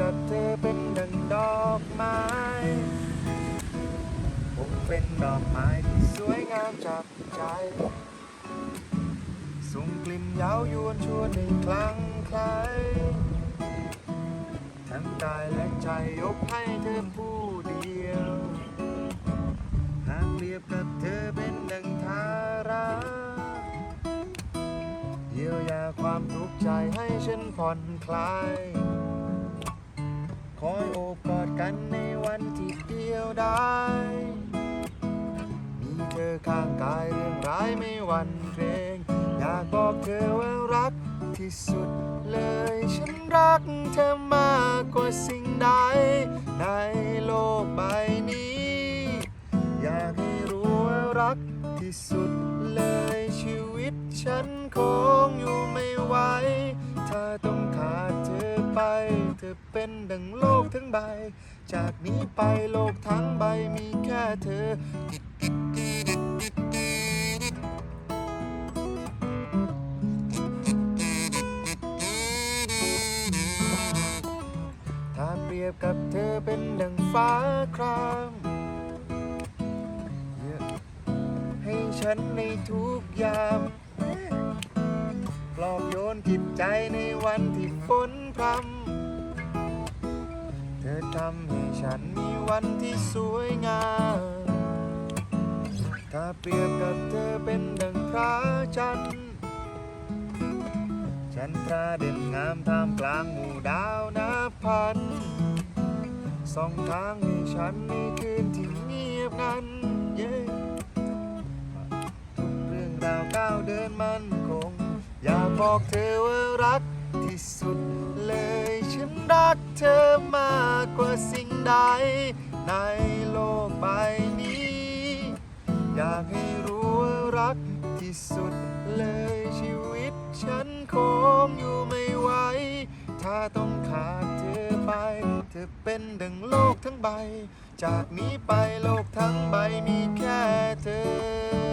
กับเธอเป็นดังดอกไม้ผมเป็นดอกไม้ที่สวยงามจับใจ ส่งกลิ่นยาวยวนชวนในคลังใครทั้งกายและใจยกให้เธอผู้เดียวหากเรียบกับเธอเป็นดังทาราเยียวยาความทุกข์ใจให้ฉันผ่อนคลาย คอยโอบกอดกันในวันที่เดียวดายมีเธอข้างกายเรื่องร้ายไม่หวั่นเกรงอยากบอกเธอว่ารักที่สุดเลย ฉันรักเธอมากกว่าสิ่งใด ในโลกใบนี้ อยากให้รู้ว่ารักที่สุดเลยชีวิตฉันคงอยู่ไม่ไหวถ้าต้องขาดเธอไป เธอเป็นดังโลกทั้งใบ จากนี้ไปโลกทั้งใบมีแค่เธอถ้าเปรียบกับเธอเป็นดังฟ้าครามให้ฉันในทุกยามปลอบโยนจิตใจในวันที่ฝนพรำ ทำให้ฉันมีวันที่สวยงาม ถ้าเปรียบกับเธอเป็นดังพระจันทร์ฉันตราเด่นงามท่ามกลางหมู่ดาวนับพันสองทางให้ฉันในคืนที่เงียบงันเย้ทุกเรื่องราวก้าวเดินมันคง อยากบอกเธอว่ารักที่สุดเลยฉันรักเธอมา ใด ในโลกใบนี้ อยากให้รู้ว่ารักที่สุดเลยชีวิต ฉันคงอยู่ไม่ไหว ถ้าต้องขาดเธอไป เธอเป็นดั่งโลกทั้งใบ จากนี้ไปโลกทั้งใบมีแค่เธอ